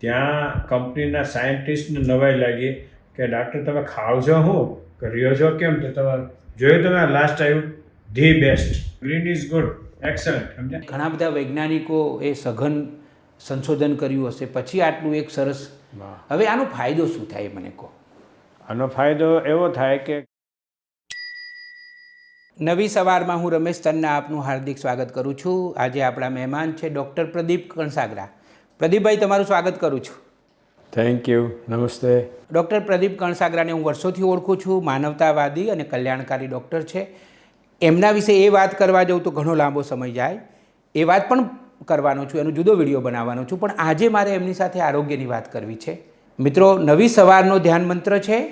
ત્યાં કંપનીના સાયન્ટિસ્ટને નવાઈ લાગી કે ડાક્ટર તમે ખાવ છો હું? કે રહ્યો છો કેમ તો તમે જોયું તમે લાસ્ટ આવ્યું the best green is good excellent સમજ્યા? ઘણા બધા વૈજ્ઞાનિકો એ સઘન સંશોધન કર્યું હશે પછી આટલું એક સરસ હવે આનો ફાયદો શું થાય મને કહો? આનો ફાયદો એવો થાય કે નવી સવારમાં હું રમેશ તન્ના આપનું હાર્દિક સ્વાગત કરું છું. આજે આપણા મહેમાન છે ડૉક્ટર પ્રદીપ કણસાગરા પ્રદીપભાઈ તમારું સ્વાગત કરું છું. થેન્ક યુ નમસ્તે. ડૉક્ટર પ્રદીપ કણસાગરાને હું વર્ષોથી ઓળખું છું માનવતાવાદી અને કલ્યાણકારી ડૉક્ટર છે. એમના વિશે એ વાત કરવા જાઉં તો ઘણો લાંબો સમય જાય. એ વાત પણ કરવાનો છું એનો જુદો વીડિયો બનાવવાનો છું. પણ આજે મારે એમની સાથે આરોગ્યની વાત કરવી છે. મિત્રો નવી સવારનો ધ્યાન મંત્ર છે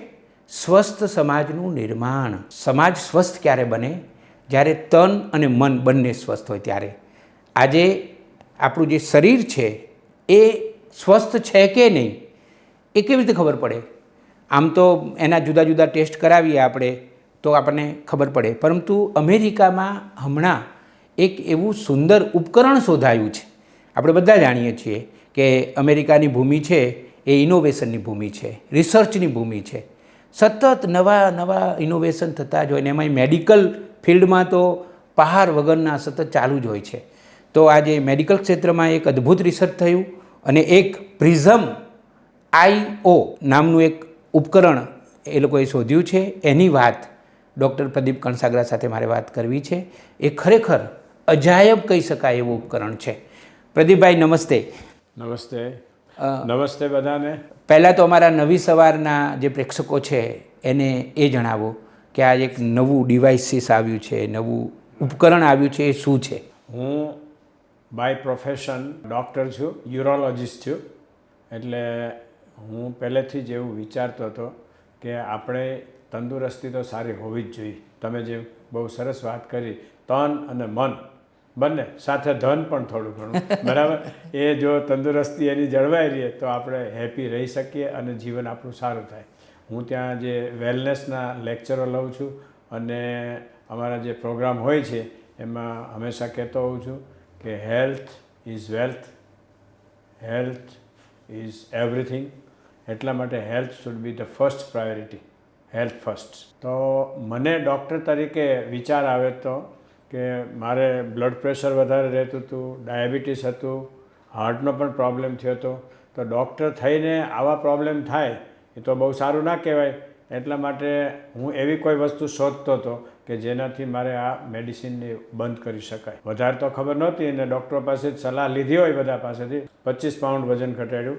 સ્વસ્થ સમાજનું નિર્માણ. સમાજ સ્વસ્થ ક્યારે બને? જ્યારે તન અને મન બંને સ્વસ્થ હોય ત્યારે. આજે આપણું જે શરીર છે એ સ્વસ્થ છે કે નહીં, એ કેવી રીતે ખબર પડે? આમ તો એના જુદા જુદા ટેસ્ટ કરાવીએ આપણે, તો આપણને ખબર પડે. પરંતુ અમેરિકામાં હમણાં એક એવું સુંદર ઉપકરણ શોધાયું છે. આપણે બધા જાણીએ છીએ કે અમેરિકાની ભૂમિ છે, એ ઇનોવેશનની ભૂમિ છે રિસર્ચની ભૂમિ છે. સતત નવા નવા ઇનોવેશન થતા જ હોય ને, એમાંય મેડિકલ ફિલ્ડમાં તો પહાર વગરના સતત ચાલુ જ હોય છે. તો આજે મેડિકલ ક્ષેત્રમાં એક અદ્ભુત રિસર્ચ થયું. અને એક પ્રિઝમ આઈઓ નામનું એક ઉપકરણ એ લોકોએ શોધ્યું છે. એની વાત ડૉક્ટર પ્રદીપ કણસાગરા સાથે મારે વાત કરવી છે. એ ખરેખર અજાયબ કહી શકાય એવું ઉપકરણ છે. પ્રદીપભાઈ નમસ્તે. નમસ્તે. નમસ્તે બધાને. પહેલાં તો અમારા નવી સવારના જે પ્રેક્ષકો છે એને એ જણાવો કે આ એક નવું ડિવાઇસીસ આવ્યું છે નવું ઉપકરણ આવ્યું છે એ શું છે? હું બાય પ્રોફેશન ડૉક્ટર છું યુરોલોજિસ્ટ છું. એટલે હું પહેલેથી જ એવું વિચારતો હતો કે આપણે તંદુરસ્તી તો સારી હોવી જ જોઈએ. તમે જે બહુ સરસ વાત કરી તન અને મન બંને સાથે ધન પણ થોડું ઘણું બરાબર? એ જો તંદુરસ્તી એની જળવાઈ રહીએ તો આપણે હેપી રહી શકીએ અને જીવન આપણું સારું થાય. હું ત્યાં જે વેલનેસના લેક્ચરો લઉં છું અને અમારા જે પ્રોગ્રામ હોય છે એમાં હંમેશા કહેતો હોઉં છું કે health is wealth, health is everything. એટલા માટે health should be the first priority, health first. તો મને ડૉક્ટર તરીકે વિચાર આવે તો કે મારે બ્લડ પ્રેશર વધારે રહેતું હતું, ડાયાબિટીસ હતું, હાર્ટનો પણ પ્રોબ્લેમ થયો હતો. તો ડૉક્ટર થઈને આવા પ્રોબ્લેમ થાય, એ તો બહુ સારું ના કહેવાય. એટલા માટે હું એવી કોઈ વસ્તુ શોધતો હતો કે જેનાથી મારે આ મેડિસિનને બંધ કરી શકાય. વધારે તો ખબર નહોતી અને ડૉક્ટર પાસે સલાહ લીધી હોય બધા પાસેથી. પચીસ પાઉન્ડ વજન ઘટાડ્યું,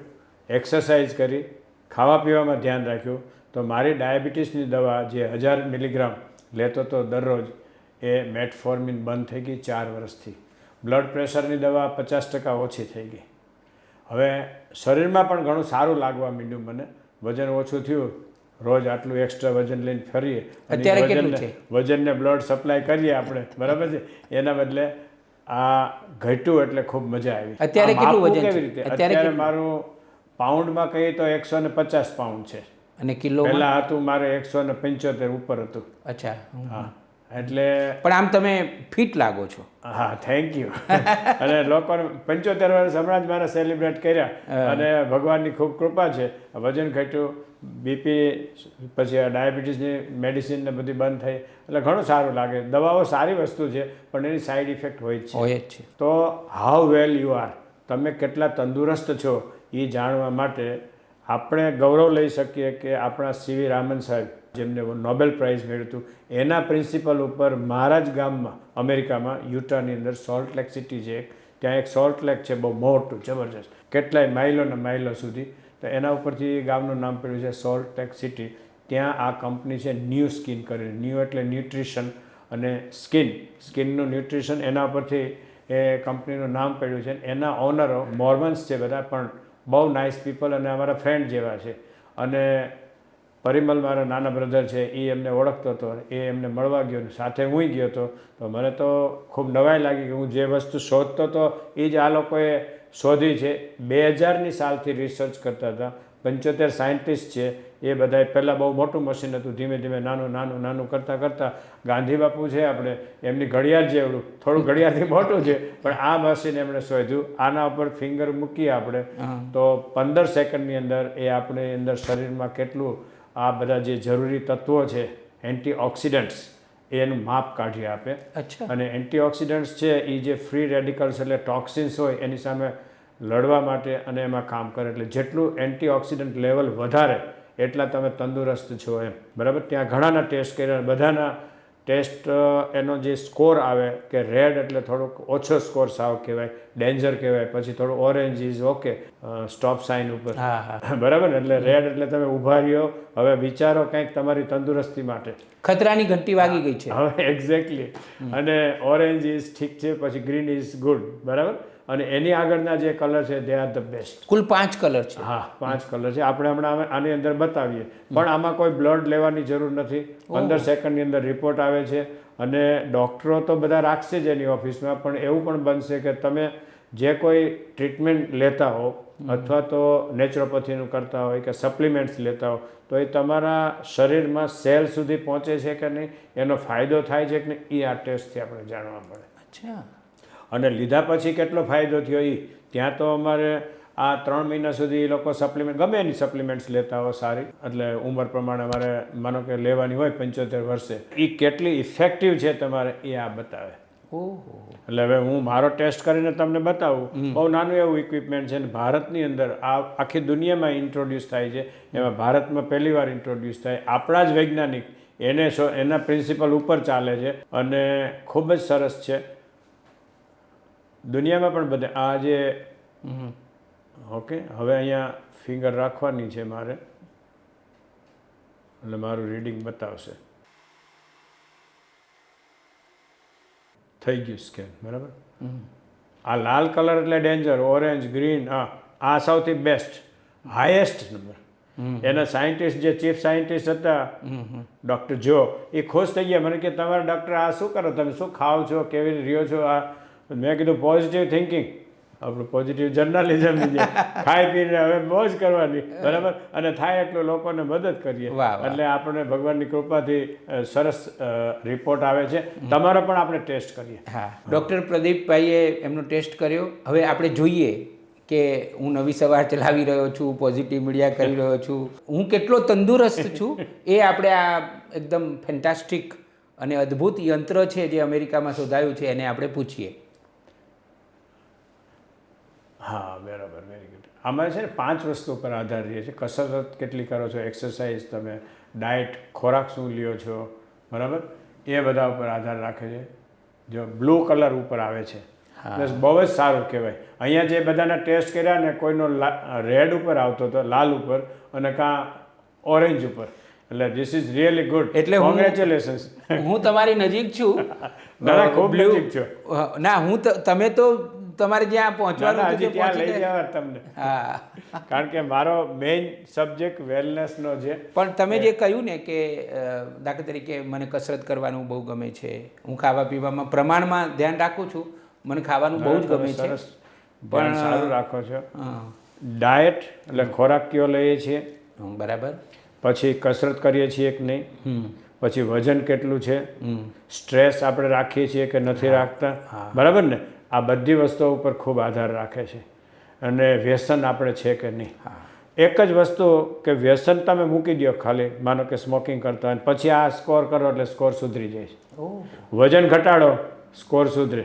એક્સરસાઇઝ કરી, ખાવા પીવામાં ધ્યાન રાખ્યું. તો મારી ડાયાબિટીસની દવા જે હજાર મિલીગ્રામ લેતો હતો દરરોજ એ મેટફોર્મિન બંધ થઈ ગઈ ચાર વર્ષથી. બ્લડ પ્રેશરની દવા પચાસ ટકા ઓછી થઈ ગઈ. હવે શરીરમાં પણ ઘણું સારું લાગવા માંડ્યું મને. વજન ઓછું થયું રોજ આટલું એક્સ્ટ્રા વજન લઈને ફરીએ. અત્યારે કેટલું છે? વજનને બ્લડ સપ્લાય કરીએ આપણે. બરાબર છે? એના બદલે આ ઘટ્યું એટલે ખૂબ મજા આવી. અત્યારે કેટલું વજન કેવી રીતે? અત્યારે અત્યારે મારું પાઉન્ડમાં કહીએ તો એકસો ને પચાસ પાઉન્ડ છે. અને કિલો પહેલાં હતું મારે એકસો ને પંચોતેર ઉપર હતું. અચ્છા. હા. એટલે પણ આમ તમે ફિટ લાગો છો. હા થેન્ક યુ અને લોકોને પંચોતેર વર્ષ હમણાં જ મારે સેલિબ્રેટ કર્યા. અને ભગવાનની ખૂબ કૃપા છે. વજન ઘટ્યું બીપી પછી આ ડાયાબિટીસની મેડિસિન ને બધી બંધ થઈ. એટલે ઘણું સારું લાગે. દવાઓ સારી વસ્તુ છે પણ એની સાઈડ ઇફેક્ટ હોય છે. હોય જ છે. તો હાઉ વેલ યુ આર તમે કેટલા તંદુરસ્ત છો એ જાણવા માટે આપણે ગૌરવ લઈ શકીએ કે આપણા સીવી રામન સાહેબ જેમને નોબેલ પ્રાઇઝ મળ્યું હતું. એના પ્રિન્સિપલ ઉપર મારા જ ગામમાં, અમેરિકામાં, યુટાની અંદર સોલ્ટ લેક સિટી છે એક. ત્યાં એક સોલ્ટ લેક છે, બહુ મોટું, જબરજસ્ત. કેટલાય માઇલો ને માઇલો સુધી. તો એના ઉપરથી ગામનું નામ પડ્યું છે સોલ્ટ લેક સિટી ત્યાં આ કંપની છે ન્યૂ સ્કિન કરીને. ન્યૂ એટલે ન્યુટ્રિશન અને સ્કિન સ્કિનનું ન્યુટ્રિશન એના ઉપરથી એ કંપનીનું નામ પડ્યું છે. એના ઓનરો મોર્મન્સ છે બધા, પણ બહુ નાઇસ પીપલ અને અમારા ફ્રેન્ડ જેવા છે. અને પરિમલ મારો નાના બ્રધર છે એ એમને ઓળખતો હતો એ એમને મળવા ગયો ને સાથે હું ગયો હતો. તો મને તો ખૂબ નવાઈ લાગી કે હું જે વસ્તુ શોધતો હતો એ જ આ લોકોએ શોધી છે. બે હજારની સાલથી રિસર્ચ કરતા હતા. પંચોતેર સાયન્ટિસ્ટ છે. એ બધાએ પહેલાં બહુ મોટું મશીન હતું. ધીમે ધીમે નાનું નાનું નાનું કરતાં કરતાં ગાંધી બાપુ છે આપણે એમની ઘડિયાળ જેવડું થોડું ઘડિયાળથી મોટું છે પણ આ મશીન એમણે શોધ્યું. આના ઉપર ફિંગર મૂકીએ આપણે તો પંદર સેકન્ડની અંદર એ આપણે અંદર શરીરમાં કેટલું આ બધા જે જરૂરી તત્વો છે એન્ટીઓક્સિડન્ટ્સ એનું માપ કાઢી આપે. અચ્છા. અને એન્ટીઓક્સિડન્ટ્સ છે એ જે ફ્રી રેડિકલ્સ એટલે ટોક્સિન્સ હોય એની સામે લડવા માટે અને એમાં કામ કરે. એટલે જેટલું એન્ટીઓક્સિડન્ટ લેવલ વધારે એટલા તમે તંદુરસ્ત છો એમ. બરાબર? ત્યાં ઘણાના ટેસ્ટ કર્યા બધાના ટેસ્ટ એનો જે સ્કોર આવે કે રેડ એટલે થોડોક ઓછો સ્કોર સાવ કહેવાય ડેન્જર કહેવાય પછી થોડું orange is okay stop sign ઉપર. બરાબર ને? એટલે રેડ એટલે તમે ઊભા રહ્યો હવે વિચારો કંઈક તમારી તંદુરસ્તી માટે. ખતરાની ઘંટી વાગી ગઈ છે. હવે એક્ઝેક્ટલી અને ઓરેન્જ ઇઝ ઠીક છે પછી ગ્રીન ઇઝ ગુડ. બરાબર? અને એની આગળના જે કલર છે દે આર ધ બેસ્ટ કુલ પાંચ કલર છે. હા પાંચ કલર છે. આપણે હમણાં આની અંદર બતાવીએ. પણ આમાં કોઈ બ્લડ લેવાની જરૂર નથી. પંદર સેકન્ડની અંદર રિપોર્ટ આવે છે. અને ડૉક્ટરો તો બધા રાખશે જ એની ઓફિસમાં પણ એવું પણ બનશે કે તમે જે કોઈ ટ્રીટમેન્ટ લેતા હો અથવા તો નેચરોપેથીનું કરતા હોય કે સપ્લિમેન્ટ્સ લેતા હો તો એ તમારા શરીરમાં સેલ સુધી પહોંચે છે કે નહીં? એનો ફાયદો થાય છે કે નહીં? એ આ ટેસ્ટથી આપણે જાણવા મળે. અચ્છા. અને લીધા પછી કેટલો ફાયદો થયો એ ત્યાં તો અમારે આ ત્રણ મહિના સુધી એ લોકો સપ્લિમેન્ટ ગમે એની સપ્લિમેન્ટ્સ લેતા હોય સારી. એટલે ઉંમર પ્રમાણે અમારે માનો કે લેવાની હોય પંચોતેર વર્ષે. એ કેટલી ઇફેક્ટિવ છે તમારે એ આ બતાવે. એટલે હવે હું મારો ટેસ્ટ કરીને તમને બતાવું. બહુ નાનું એવું ઇક્વિપમેન્ટ છે ને ભારતની અંદર આ આખી દુનિયામાં ઇન્ટ્રોડ્યુસ થાય છે. એમાં ભારતમાં પહેલી વાર ઇન્ટ્રોડ્યુસ થાય. આપણા જ વૈજ્ઞાનિક એને શો એના પ્રિન્સિપલ ઉપર ચાલે છે અને ખૂબ જ સરસ છે. દુનિયામાં પણ બધે આ જે ઓકે હવે અહીંયા ફિંગર રાખવાની છે મારે. એટલે મારું રીડિંગ બતાવશે. થઈ ગયું સ્કેન બરાબર. આ લાલ કલર એટલે ડેન્જર ઓરેન્જ ગ્રીન હા આ સૌથી બેસ્ટ હાયેસ્ટ નંબર એના સાયન્ટિસ્ટ જે ચીફ સાયન્ટિસ્ટ હતા. ડૉક્ટર જો એ ખુશ થઈ ગયા. મને કે તમારા ડૉક્ટર આ શું કરો? તમે શું ખાઓ છો? કેવી રીતે રહ્યો છો? આ મેં કીધું પોઝિટિવ થિંકિંગ આપણું પોઝિટિવ જર્નલિઝમ જે ખાઈ પીને હવે મોજ કરવાની. બરાબર? અને થાય એટલું લોકોને મદદ કરીએ. એટલે આપણે ભગવાનની કૃપાથી સરસ રિપોર્ટ આવે છે. તમારો પણ આપણે ટેસ્ટ કરીએ. હા. ડૉક્ટર પ્રદીપભાઈએ એમનો ટેસ્ટ કર્યો. હવે આપણે જોઈએ કે હું નવી સવાર ચલાવી રહ્યો છું પોઝિટિવ મીડિયા કરી રહ્યો છું. હું કેટલો તંદુરસ્ત છું એ આપણે આ એકદમ ફેન્ટાસ્ટિક અને અદ્ભુત યંત્ર છે જે અમેરિકામાં શોધાયું છે એને આપણે પૂછીએ. હા બરાબર વેરી ગુડ આમાં છે ને પાંચ વસ્તુ પર આધાર રહે છે. કસરત કેટલી કરો છો? એક્સરસાઇઝ તમે ડાયટ ખોરાક શું લ્યો છો? બરાબર? એ બધા ઉપર આધાર રાખે છે. જો બ્લુ કલર ઉપર આવે છે. બસ બહુ જ સારું કહેવાય. અહીંયા જે બધાના ટેસ્ટ કર્યા ને કોઈનો રેડ ઉપર આવતો હતો લાલ ઉપર અને કાં ઓરેન્જ ઉપર. એટલે ધીસ ઇઝ રિયલી ગુડ એટલે કોંગ્રેચ્યુલેશન્સ હું તમારી નજીક છું. ના, ખૂબ નજીક છો. ના હું ત- તમે તો તમારે જ્યાં પહોંચવાનું હજી ત્યાં લઈ જવા તમને. હા. કારણ કે મારો મેઇન સબ્જેક્ટ વેલનેસનો છે. પણ તમે જે કહ્યું ને કે દાખલા તરીકે મને કસરત કરવાનું બહુ ગમે છે હું ખાવા પીવામાં પ્રમાણમાં ધ્યાન રાખું છું મને ખાવાનું બહુ જ ગમે છે. પણ સારું રાખો છો. ડાયટ એટલે ખોરાક કયો લઈએ છીએ? બરાબર. પછી કસરત કરીએ છીએ કે નહીં? હમ. પછી વજન કેટલું છે? સ્ટ્રેસ આપણે રાખીએ છીએ કે નથી રાખતા? બરાબર ને? આ બધી વસ્તુઓ ઉપર ખૂબ આધાર રાખે છે. અને વ્યસન આપણે છે કે નહીં? એક જ વસ્તુ કે વ્યસન તમે મૂકી દો ખાલી માનો કે સ્મોકિંગ કરતા હોય પછી આ સ્કોર કરો એટલે સ્કોર સુધરી જાય છે. વજન ઘટાડો સ્કોર સુધરે.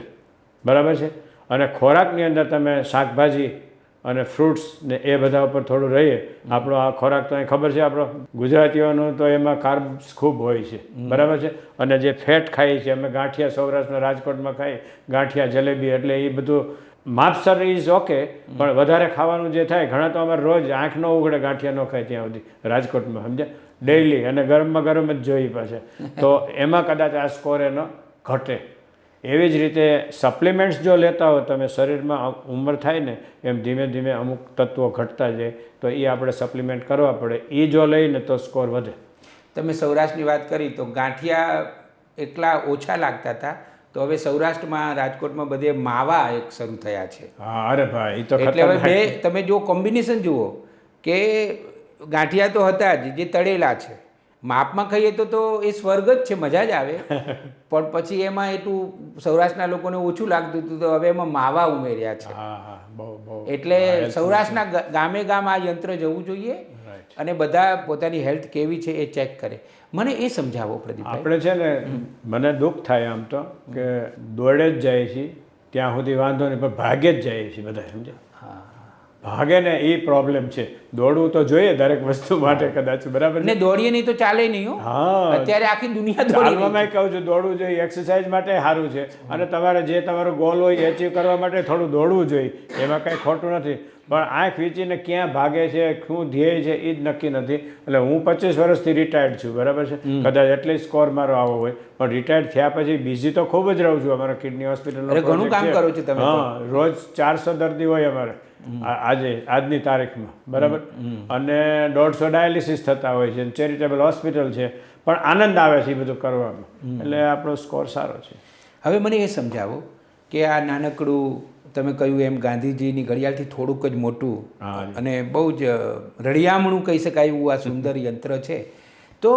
બરાબર છે? અને ખોરાકની અંદર તમે શાકભાજી અને ફ્રૂટ્સ ને એ બધા ઉપર થોડું રહીએ. આપણો આ ખોરાક તો અહીં ખબર છે આપણો ગુજરાતીઓનું તો એમાં કાર્બ્સ ખૂબ હોય છે. બરાબર છે? અને જે ફેટ ખાઈએ છીએ અમે ગાંઠિયા સૌરાષ્ટ્રના રાજકોટમાં ખાઈએ ગાંઠિયા જલેબી એટલે એ બધું માપસર ઇઝ ઓકે પણ વધારે ખાવાનું જે થાય ઘણા તો અમારે રોજ આંખ ન ઉઘડે ગાંઠિયા ન ખાય ત્યાં સુધી રાજકોટમાં સમજ્યા? ડેઈલી અને ગરમમાં ગરમ જ જોઈએ પાછા. તો એમાં કદાચ આ સ્કોર એનો ઘટે. એવી જ રીતે સપ્લિમેન્ટ્સ જો લેતા હો તમે શરીરમાં ઉંમર થાય ને એમ ધીમે ધીમે અમુક તત્વો ઘટતા જાય તો એ આપણે સપ્લિમેન્ટ કરવા પડે. એ જો લઈને તો સ્કોર વધે. તમે સૌરાષ્ટ્રની વાત કરી તો ગાંઠિયા એટલા ઓછા લાગતા હતા તો હવે સૌરાષ્ટ્રમાં રાજકોટમાં બધે માવા એક શરૂ થયા છે. હા અરે ભાઈ એ તો એટલે હવે બે તમે જો કોમ્બિનેશન જુઓ કે ગાંઠિયા તો હતા જ જે તળેલા છે. માપમાં ખાઈએ તો તો એ સ્વર્ગ જ છે મજા જ આવે. પણ પછી એમાં એટલું સૌરાષ્ટ્રના લોકોને ઓછું લાગતું હતું તો હવે એમાં માવા ઉમેર્યા છે. એટલે સૌરાષ્ટ્રના ગામે ગામ આ યંત્ર જવું જોઈએ અને બધા પોતાની હેલ્થ કેવી છે એ ચેક કરે. મને એ સમજાવો પ્રદીપ આપણે છે ને મને દુઃખ થાય આમ તો કે દોડે જ જાય છે ત્યાં સુધી વાંધો નહીં પણ ભાગે જ જાય છે બધા સમજે હા. ભાગે ને એ પ્રોબ્લેમ છે. દોડવું તો જોઈએ દરેક વસ્તુ માટે કદાચ બરાબર ને દોડીએ નહીં તો ચાલે નહીં હા. અત્યારે આખી દુનિયા ચાલવામાં કહું છું દોડવું જોઈએ એક્સરસાઇઝ માટે સારું છે. અને તમારે જે તમારો ગોલ હોય એચીવ કરવા માટે થોડું દોડવું જોઈએ. એમાં કંઈ ખોટું નથી. પણ આંખ વીંચીને ક્યાં ભાગે છે શું ધ્યેય છે એ જ નક્કી નથી. એટલે હું પચીસ વર્ષથી રિટાયર્ડ છું બરાબર છે? કદાચ એટલે સ્કોર મારો આવો હોય. પણ રિટાયર્ડ થયા પછી બીજી તો ખૂબ જ રહું છું. અમારા કિડની હોસ્પિટલ ઘણું કામ કરો છો તમે હા રોજ ચારસો દર્દી હોય અમારે. આજે આજની તારીખમાં બરાબર? અને દોઢસો ડાયાલિસિસ થતા હોય છે ચેરિટેબલ હોસ્પિટલ છે પણ આનંદ આવે છે એ બધું કરવામાં. એટલે આપણો સ્કોર સારો છે. હવે મને એ સમજાવો કે આ નાનકડું તમે કહ્યું એમ ગાંધીજીની ઘડિયાળથી થોડુંક જ મોટું અને બહુ જ રળિયામણું કહી શકાય એવું આ સુંદર યંત્ર છે. તો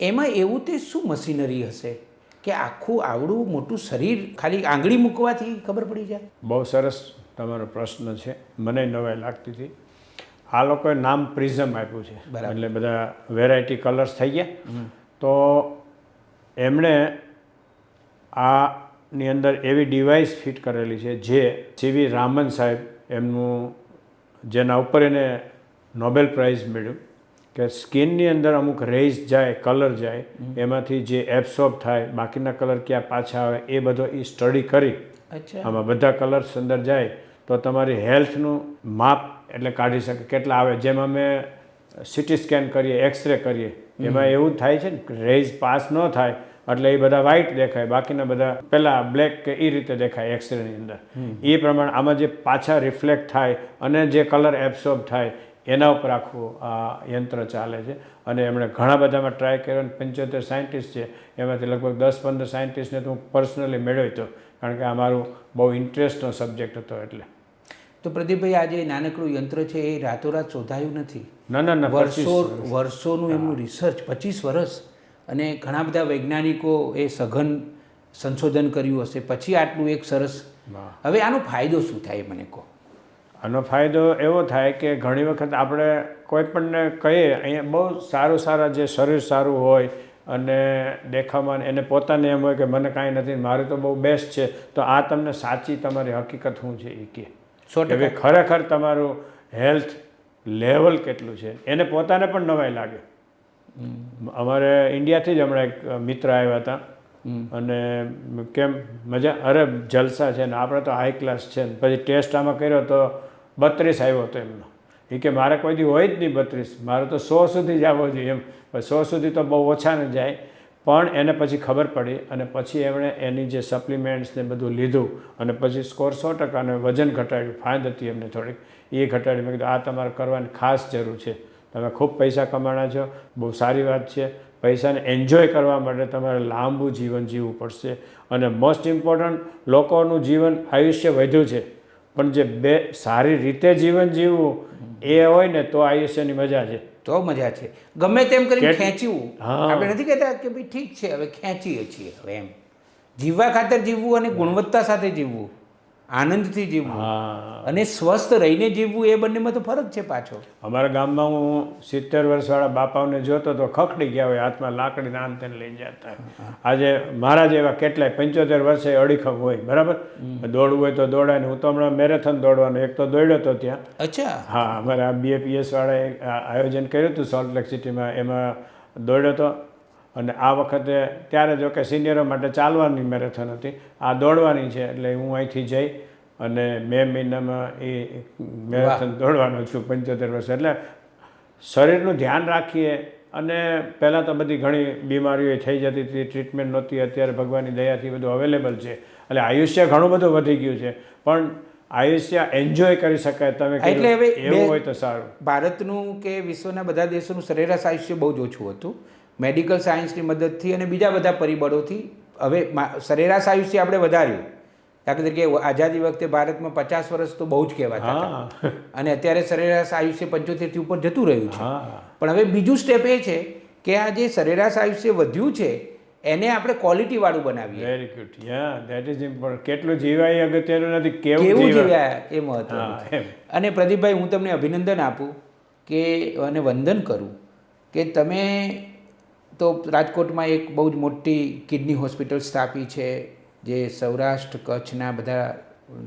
એમાં એવું તે શું મશીનરી હશે કે આખું આવડું મોટું શરીર ખાલી આંગળી મૂકવાથી ખબર પડી જાય? બહુ સરસ તમારો પ્રશ્ન છે. મને નવાઈ લાગતી હતી. આ લોકોએ નામ પ્રિઝમ આપ્યું છે. બરાબર. એટલે બધા વેરાયટી કલર્સ થઈ ગયા. તો એમણે આની અંદર એવી ડિવાઇસ ફિટ કરેલી છે જે સીવી રામન સાહેબ એમનું જેના ઉપર એને નોબેલ પ્રાઇઝ મળ્યું કે સ્કિનની અંદર અમુક રેઝ જાય કલર જાય એમાંથી જે એબ્સોર્બ થાય બાકીના કલર ક્યાં પાછા આવે એ બધો એ સ્ટડી કરી. આમાં બધા કલર્સ અંદર જાય. તો તમારી હેલ્થનું માપ એટલે કાઢી શકે કેટલા આવે. જેમ અમે સિટી સ્કેન કરીએ એક્સરે કરીએ એમાં એવું થાય છે ને રેઝ પાસ ન થાય એટલે એ બધા વ્હાઇટ દેખાય બાકીના બધા પહેલાં બ્લેક કે એ રીતે દેખાય એક્સરેની અંદર. એ પ્રમાણે આમાં જે પાછા રિફ્લેક્ટ થાય અને જે કલર એબ્સોર્બ થાય એના ઉપર આખું આ યંત્ર ચાલે છે. અને એમણે ઘણા બધામાં ટ્રાય કર્યો અને પંચોતેર સાયન્ટિસ્ટ છે. એમાંથી લગભગ દસ પંદર સાયન્ટિસ્ટને તો હું પર્સનલી મેળવ્યો હતો કારણ કે આ મારું બહુ ઇન્ટરેસ્ટનો સબ્જેક્ટ હતો એટલે. તો પ્રદીપભાઈ આ જે નાનકડું યંત્ર છે એ રાતોરાત શોધાયું નથી. ના ના ના વર્ષો વર્ષોનું એમનું રિસર્ચ પચીસ વર્ષ. અને ઘણા બધા વૈજ્ઞાનિકો એ સઘન સંશોધન કર્યું હશે. પછી આટલું એક સરસ. હવે આનો ફાયદો શું થાય મને કહો? આનો ફાયદો એવો થાય કે ઘણી વખત આપણે કોઈ પણને કહીએ અહીંયા બહુ સારું સારા જે શરીર સારું હોય અને દેખાવામાં એને પોતાને એમ હોય કે મને કાંઈ નથી મારું તો બહુ બેસ્ટ છે તો આ તમને સાચી તમારી હકીકત શું છે એ કહે. કે ખરેખર તમારું હેલ્થ લેવલ કેટલું છે? એને પોતાને પણ નવાઈ લાગે. અમારે ઇન્ડિયાથી જ હમણાં એક મિત્ર આવ્યા હતા. અને કેમ મજા અરે જલસા છે ને આપણે તો હાઈ ક્લાસ છે ને. પછી ટેસ્ટ આમાં કર્યો તો બત્રીસ આવ્યો હતો એમનો. એ કે મારે કોઈ દી હોય જ નહીં બત્રીસ. મારે તો સો સુધી જ આવવો જોઈએ એમ. પણ સો સુધી તો બહુ ઓછા ને જાય. પણ એને પછી ખબર પડી અને પછી એમણે એની જે સપ્લિમેન્ટ્સ ને બધું લીધું અને પછી સ્કોર સો ટકા અને વજન ઘટાડ્યું ફાંદ હતી એમને થોડીક. એ ઘટાડી મેં કીધું, આ તમારે કરવાની ખાસ જરૂર છે. તમે ખૂબ પૈસા કમાણા છો, બહુ સારી વાત છે. પૈસાને એન્જોય કરવા માટે તમારે લાંબુ જીવન જીવવું પડશે અને મોસ્ટ ઇમ્પોર્ટન્ટ લોકોનું જીવન આયુષ્ય વધ્યું છે. પણ જે બે સારી રીતે જીવન જીવવું એ હોય ને તો આયુષ્યની મજા છે. તો મજા છે. ગમે તેમ કરીને કેટ- ખેંચવું. આપણે નથી કહેતા કે ભાઈ ઠીક છે હવે ખેંચીએ છીએ હવે એમ. જીવવા ખાતર જીવવું અને ગુણવત્તા સાથે જીવવું. આનંદથી જીવવું. અને સ્વસ્થ રહીને જીવવું એ બંનેમાં તો ફરક છે પાછો. અમારા ગામમાં હું સિત્તેર વર્ષવાળા બાપાઓને જોતો તો ખખડી ગયા હોય હાથમાં લાકડી નામ તેને લઈને જતા. આજે મારા જેવા કેટલાય પંચોતેર વર્ષે અડીખમ હોય બરાબર? દોડવું હોય તો દોડાય હું તો હમણાં મેરેથોન દોડવાનો એક તો દોડ્યો તો ત્યાં. અચ્છા. હા અમારે આ બીએપીએસ વાળાએ આ આયોજન કર્યું હતું સોલ્ટ લેક સિટીમાં એમાં દોડ્યો હતો અને આ વખતે ત્યારે જો કે સિનિયરો માટે ચાલવાની મેરેથોન હતી. આ દોડવાની છે એટલે હું અહીંથી જઈ અને મે મહિનામાં એ મેરેથોન દોડવાનો છું પંચોતેર વર્ષ. એટલે શરીરનું ધ્યાન રાખીએ અને પહેલાં તો બધી ઘણી બીમારીઓ થઈ જતી હતી ટ્રીટમેન્ટ નહોતી. અત્યારે ભગવાનની દયાથી બધું અવેલેબલ છે. એટલે આયુષ્ય ઘણું બધું વધી ગયું છે. પણ આયુષ્ય એન્જોય કરી શકાય. તમે એટલે હવે એવું હોય તો સારું. ભારતનું કે વિશ્વના બધા દેશોનું સરેરાશ આયુષ્ય બહુ જ ઓછું હતું. મેડિકલ સાયન્સની મદદથી અને બીજા બધા પરિબળોથી હવે સરેરાશ આયુષ્ય આપણે વધાર્યું. દાખલા તરીકે આઝાદી વખતે ભારતમાં પચાસ વર્ષ તો બહુ જ કહેવાતા અને અત્યારે સરેરાશ આયુષ્ય પંચોતેરથી ઉપર જતું રહ્યું છે. પણ હવે બીજું સ્ટેપ એ છે કે આ જે સરેરાશ આયુષ્ય વધ્યું છે એને આપણે ક્વોલિટીવાળું બનાવીએ. Very good yeah that is important કેટલું જીવાય અગત્યનું નથી કેવું કેવું જીવાય? એ મહત્વનું અને પ્રદીપભાઈ હું તમને અભિનંદન આપું કે અને વંદન કરું કે તમે તો રાજકોટમાં એક બહુ જ મોટી કિડની હોસ્પિટલ સ્થાપી છે જે સૌરાષ્ટ્ર કચ્છના બધા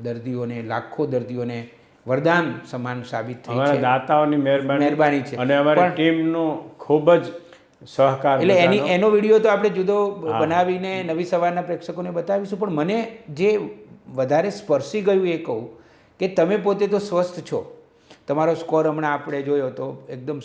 દર્દીઓને લાખો દર્દીઓને વરદાન સમાન સાબિત થઈ છે. દાતાઓની મહેરબાની મહેરબાની છે. અને અમારી ટીમનો ખૂબ જ સહકાર એટલે એની એનો વીડિયો તો આપણે જુદો બનાવીને નવી સવારના પ્રેક્ષકોને બતાવીશું પણ મને જે વધારે સ્પર્શી ગયું એ કહું કે તમે પોતે તો સ્વસ્થ છો. તમારો સ્કોર હમણાં આપણે જોયો તો એકદમ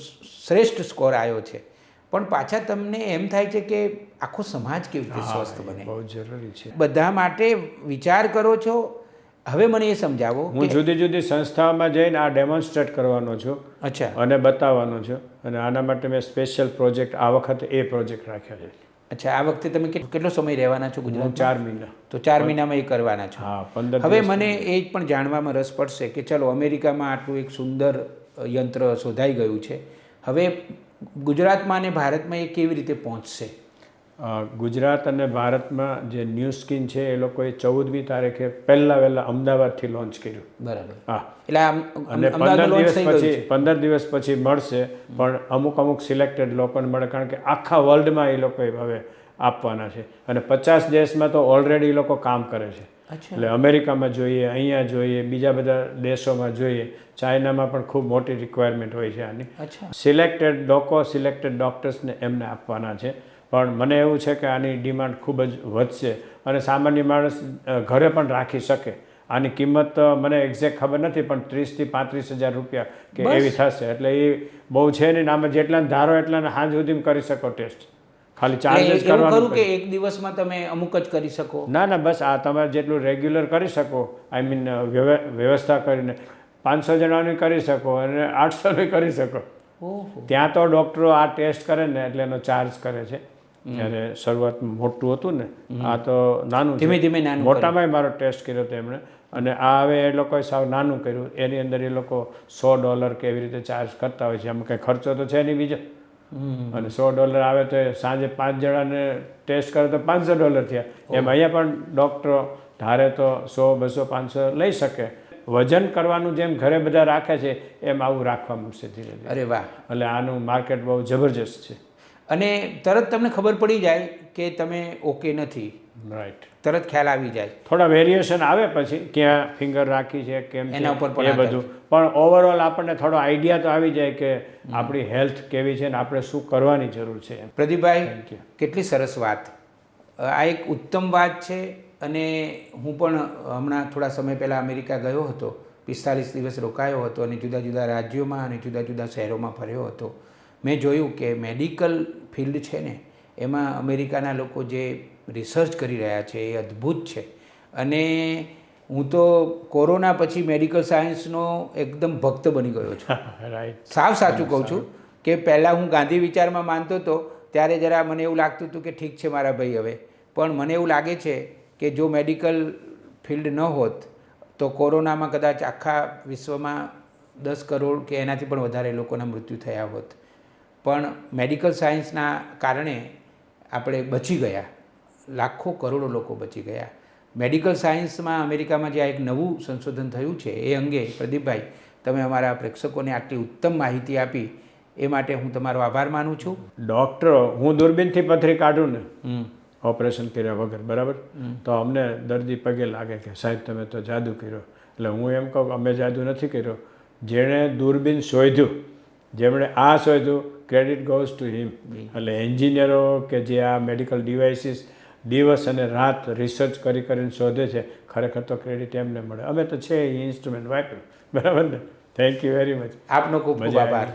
શ્રેષ્ઠ સ્કોર આવ્યો છે. પણ પાછા તમને એમ થાય છે કે આખો સમાજ કેવી રીતે સ્વસ્થ બને? બહુ જરૂરી છે. બધા માટે વિચાર કરો છો? હવે મને એ સમજાવો હું જુદી જુદી સંસ્થાઓમાં જઈને આ ડેમોન્સ્ટ્રેટ કરવાનો છું અચ્છા. અને બતાવવાનો છું. અને આના માટે મેં સ્પેશિયલ પ્રોજેક્ટ આ વખતે એ પ્રોજેક્ટ રાખ્યો છે. અચ્છા આ વખતે તમે કેટલો સમય રહેવાના છો ગુજરાત ચાર મહિના. તો ચાર મહિનામાં એ કરવાના છો. હા પંદર હવે મને એ પણ જાણવામાં રસ પડશે કે ચલો અમેરિકામાં આટલું એક સુંદર યંત્ર શોધાઈ ગયું છે. હવે ગુજરાતમાં અને ભારતમાં એ કેવી રીતે પહોંચશે? ગુજરાત અને ભારતમાં જે ન્યૂ સ્કીન છે એ લોકોએ ચૌદમી તારીખે પહેલા વહેલા અમદાવાદથી લોન્ચ કર્યું. બરાબર. હા. એટલે અને પંદર દિવસ પછી પંદર દિવસ પછી મળશે પણ અમુક અમુક સિલેક્ટેડ લોકોને મળે કારણ કે આખા વર્લ્ડમાં એ લોકોએ હવે આપવાના છે. અને પચાસ દેશમાં તો ઓલરેડી એ લોકો કામ કરે છે. એટલે અમેરિકામાં જોઈએ અહીંયા જોઈએ બીજા બધા દેશોમાં જોઈએ ચાઇનામાં પણ ખૂબ મોટી રિક્વાયરમેન્ટ હોય છે આની. સિલેક્ટેડ લોકો સિલેક્ટેડ ડૉક્ટર્સને એમને આપવાના છે. પણ મને એવું છે કે આની ડિમાન્ડ ખૂબ જ વધશે અને સામાન્ય માણસ ઘરે પણ રાખી શકે. આની કિંમત મને એક્ઝેક્ટ ખબર નથી પણ ત્રીસથી પાંત્રીસ હજાર રૂપિયા કે એવી થશે. એટલે એ બહુ છે નહીં ને આમાં જેટલા ધારો એટલા સાંજ સુધી કરી શકો ટેસ્ટ ખાલી ચાર્જ કરવાનું કે એક દિવસમાં તમે અમુક જ કરી શકો? ના ના બસ આ તમારે જેટલું રેગ્યુલર કરી શકો. આઈ મીન વ્યવસ્થા કરીને પાંચસો જણાની કરી શકો અને આઠસોની કરી શકો. ત્યાં તો ડૉક્ટરો આ ટેસ્ટ કરે ને એટલે એનો ચાર્જ કરે છે. જ્યારે શરૂઆત મોટું હતું ને આ તો નાનું ધીમે ધીમે નાનું મોટામાં મારો ટેસ્ટ કર્યો હતો એમણે. અને આ હવે એ લોકોએ સાવ નાનું કર્યું. એની અંદર એ લોકો સો ડોલર કે એવી રીતે ચાર્જ કરતા હોય છે. આમ કંઈ ખર્ચો તો છે નહીં બીજો. અને સો ડોલર આવે તો સાંજે પાંચ જણાને ટેસ્ટ કરે તો પાંચસો ડોલર થયા. એમ અહીંયા પણ ડૉક્ટરો ધારે તો સો બસો પાંચસો લઈ શકે. વજન કરવાનું જેમ ઘરે બધા રાખે છે એમ આવું રાખવા મળશે ધીરે ધીરે. અરે વાહ. એટલે આનું માર્કેટ બહુ જબરજસ્ત છે. અને તરત તમને ખબર પડી જાય કે તમે ઓકે નથી. રાઈટ તરત ખ્યાલ આવી જાય. થોડા વેરિએશન આવે પછી ક્યાં ફિંગર રાખી છે કેમ એના ઉપર પણ એ બધું. પણ ઓવરઓલ આપણને થોડો આઈડિયા તો આવી જાય કે આપણી હેલ્થ કેવી છે ને આપણે શું કરવાની જરૂર છે પ્રદીપભાઈ કેટલી સરસ વાત. આ એક ઉત્તમ વાત છે અને હું પણ હમણાં થોડા સમય પહેલાં અમેરિકા ગયો હતો. પિસ્તાલીસ દિવસ રોકાયો હતો અને જુદા જુદા રાજ્યોમાં અને જુદા જુદા શહેરોમાં ફર્યો હતો. મેં જોયું કે મેડિકલ ફિલ્ડ છે ને એમાં અમેરિકાના લોકો જે રિસર્ચ કરી રહ્યા છે એ અદ્ભુત છે. અને હું તો કોરોના પછી મેડિકલ સાયન્સનો એકદમ ભક્ત બની ગયો છું. રાઈટ સાવ સાચું કહું છું કે પહેલાં હું ગાંધી વિચારમાં માનતો હતો ત્યારે જરા મને એવું લાગતું હતું કે ઠીક છે મારા ભાઈ હવે. પણ મને એવું લાગે છે કે જો મેડિકલ ફિલ્ડ ન હોત તો કોરોનામાં કદાચ આખા વિશ્વમાં દસ કરોડ કે એનાથી પણ વધારે લોકોના મૃત્યુ થયા હોત. પણ મેડિકલ સાયન્સના કારણે આપણે બચી ગયા. લાખો કરોડો લોકો બચી ગયા. મેડિકલ સાયન્સમાં અમેરિકામાં જે આ એક નવું સંશોધન થયું છે એ અંગે પ્રદીપભાઈ તમે અમારા પ્રેક્ષકોને આટલી ઉત્તમ માહિતી આપી એ માટે હું તમારો આભાર માનું છું. ડૉક્ટરો હું દૂરબીનથી પથરી કાઢું ને ઓપરેશન કર્યા વગર બરાબર? તો અમને દર્દી પગે લાગે કે સાહેબ તમે તો જાદુ કર્યો. એટલે હું એમ કહું અમે જાદુ નથી કર્યો. જેણે દૂરબીન શોધ્યું જેમણે આ શોધ્યું ક્રેડિટ ગોઝ ટુ હિમ એટલે એન્જિનિયરો કે જે આ મેડિકલ ડિવાઇસીસ દિવસ અને રાત રિસર્ચ કરી કરીને શોધે છે. ખરેખર તો ક્રેડિટ એમને મળે. અમે તો છે એ ઇન્સ્ટ્રુમેન્ટ વાપર્યું. બરાબર ને? થેન્ક યુ વેરી મચ આપનો ખૂબ આભાર.